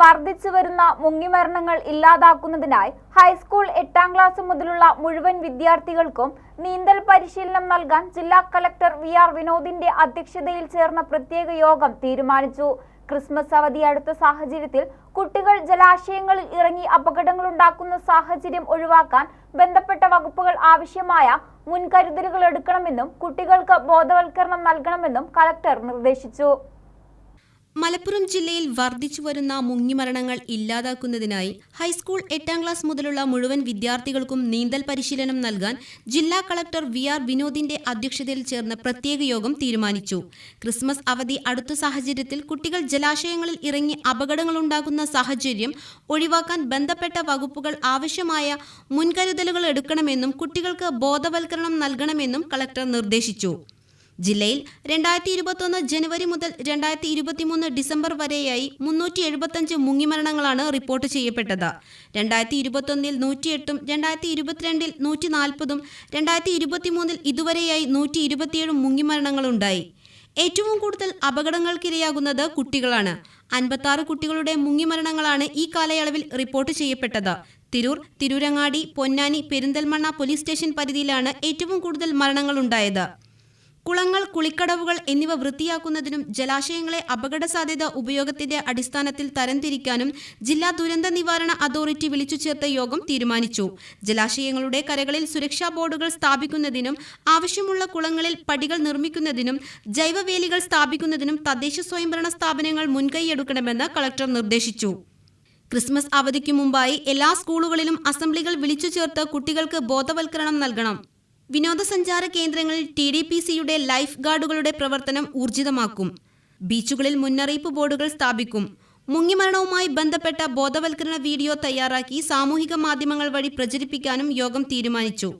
വർദ്ധിച്ചു വരുന്ന മുങ്ങിമരണങ്ങൾ ഇല്ലാതാക്കുന്നതിനായി ഹൈസ്കൂൾ എട്ടാം ക്ലാസ് മുതലുള്ള മുഴുവൻ വിദ്യാർത്ഥികൾക്കും നീന്തൽ പരിശീലനം നൽകാൻ ജില്ലാ കളക്ടർ വി ആർ വിനോദിന്റെ അധ്യക്ഷതയിൽ ചേർന്ന പ്രത്യേക യോഗം തീരുമാനിച്ചു. ക്രിസ്മസ് അവധി അടുത്ത സാഹചര്യത്തിൽ കുട്ടികൾ ജലാശയങ്ങളിൽ ഇറങ്ങി അപകടങ്ങൾ ഉണ്ടാക്കുന്ന സാഹചര്യം ഒഴിവാക്കാൻ ബന്ധപ്പെട്ട വകുപ്പുകൾ ആവശ്യമായ മുൻകരുതലുകൾ എടുക്കണമെന്നും കുട്ടികൾക്ക് ബോധവൽക്കരണം നൽകണമെന്നും കലക്ടർ നിർദ്ദേശിച്ചു. മലപ്പുറം ജില്ലയിൽ വർദ്ധിച്ചു വരുന്ന മുങ്ങിമരണങ്ങൾ ഇല്ലാതാക്കുന്നതിനായി ഹൈസ്കൂൾ എട്ടാം ക്ലാസ് മുതലുള്ള മുഴുവൻ വിദ്യാർത്ഥികൾക്കും നീന്തൽ പരിശീലനം നൽകാൻ ജില്ലാ കളക്ടർ വി ആർ വിനോദിന്റെ അധ്യക്ഷതയിൽ ചേർന്ന പ്രത്യേക യോഗം തീരുമാനിച്ചു. ക്രിസ്മസ് അവധി അടുത്ത സാഹചര്യത്തിൽ കുട്ടികൾ ജലാശയങ്ങളിൽ ഇറങ്ങി അപകടങ്ങൾ ഉണ്ടാകുന്ന സാഹചര്യം ഒഴിവാക്കാൻ ബന്ധപ്പെട്ട വകുപ്പുകൾ ആവശ്യമായ മുൻകരുതലുകൾ എടുക്കണമെന്നും കുട്ടികൾക്ക് ബോധവൽക്കരണം നൽകണമെന്നും കളക്ടർ നിർദ്ദേശിച്ചു. ജില്ലയിൽ രണ്ടായിരത്തി ഇരുപത്തൊന്ന് ജനുവരി മുതൽ രണ്ടായിരത്തി ഇരുപത്തിമൂന്ന് ഡിസംബർ വരെയായി മുന്നൂറ്റി എഴുപത്തഞ്ച് മുങ്ങിമരണങ്ങളാണ് റിപ്പോർട്ട് ചെയ്യപ്പെട്ടത്. രണ്ടായിരത്തി ഇരുപത്തൊന്നിൽ നൂറ്റിയെട്ടും രണ്ടായിരത്തി ഇരുപത്തിരണ്ടിൽ നൂറ്റി നാൽപ്പതും രണ്ടായിരത്തി ഇരുപത്തിമൂന്നിൽ ഇതുവരെയായി നൂറ്റി ഇരുപത്തിയേഴ് മുങ്ങിമരണങ്ങളുണ്ടായി. ഏറ്റവും കൂടുതൽ അപകടങ്ങൾക്കിരയാകുന്നത് കുട്ടികളാണ്. അൻപത്താറ് കുട്ടികളുടെ മുങ്ങിമരണങ്ങളാണ് ഈ കാലയളവിൽ റിപ്പോർട്ട് ചെയ്യപ്പെട്ടത്. തിരൂർ തിരൂരങ്ങാടി പൊന്നാനി പെരിന്തൽമണ്ണ പോലീസ് സ്റ്റേഷൻ പരിധിയിലാണ് ഏറ്റവും കൂടുതൽ മരണങ്ങളുണ്ടായത്. കുളങ്ങൾ കുളിക്കടവുകൾ എന്നിവ വൃത്തിയാക്കുന്നതിനും ജലാശയങ്ങളെ അപകട സാധ്യത ഉപയോഗത്തിന്റെ അടിസ്ഥാനത്തിൽ തരംതിരിക്കാനും ജില്ലാ ദുരന്ത നിവാരണ അതോറിറ്റി വിളിച്ചു ചേർത്ത യോഗം തീരുമാനിച്ചു. ജലാശയങ്ങളുടെ കരകളിൽ സുരക്ഷാ ബോർഡുകൾ സ്ഥാപിക്കുന്നതിനും ആവശ്യമുള്ള കുളങ്ങളിൽ പടികൾ നിർമ്മിക്കുന്നതിനും ജൈവവേലികൾ സ്ഥാപിക്കുന്നതിനും തദ്ദേശ സ്വയംഭരണ സ്ഥാപനങ്ങൾ മുൻകൈയെടുക്കണമെന്ന് കളക്ടർ നിർദ്ദേശിച്ചു. ക്രിസ്മസ് അവധിക്കു മുമ്പായി എല്ലാ സ്കൂളുകളിലും അസംബ്ലികൾ വിളിച്ചു ചേർത്ത് കുട്ടികൾക്ക് ബോധവൽക്കരണം നൽകണം. വിനോദസഞ്ചാര കേന്ദ്രങ്ങളിൽ ടി ഡി പി സിയുടെ ലൈഫ് ഗാർഡുകളുടെ പ്രവർത്തനം ഊർജിതമാക്കും. ബീച്ചുകളിൽ മുന്നറിയിപ്പ് ബോർഡുകൾ സ്ഥാപിക്കും. മുങ്ങിമരണവുമായി ബന്ധപ്പെട്ട ബോധവൽക്കരണ വീഡിയോ തയ്യാറാക്കി സാമൂഹിക മാധ്യമങ്ങൾ വഴി പ്രചരിപ്പിക്കാനും യോഗം തീരുമാനിച്ചു.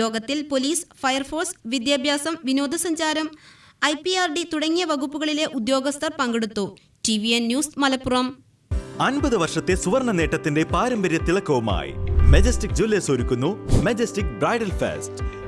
യോഗത്തിൽ പോലീസ് ഫയർഫോഴ്സ് വിദ്യാഭ്യാസം വിനോദസഞ്ചാരം ഐ പി ആർ ഡി തുടങ്ങിയ വകുപ്പുകളിലെ ഉദ്യോഗസ്ഥർ പങ്കെടുത്തു. T V N news Malappuram. അൻപത് വർഷത്തെ സുവർണ നേട്ടത്തിന്റെ പാരമ്പര്യ തിളക്കവുമായി മെജസ്റ്റിക് ജ്വല്ലേഴ്സ് ഒരുക്കുന്നു majestic bridal fest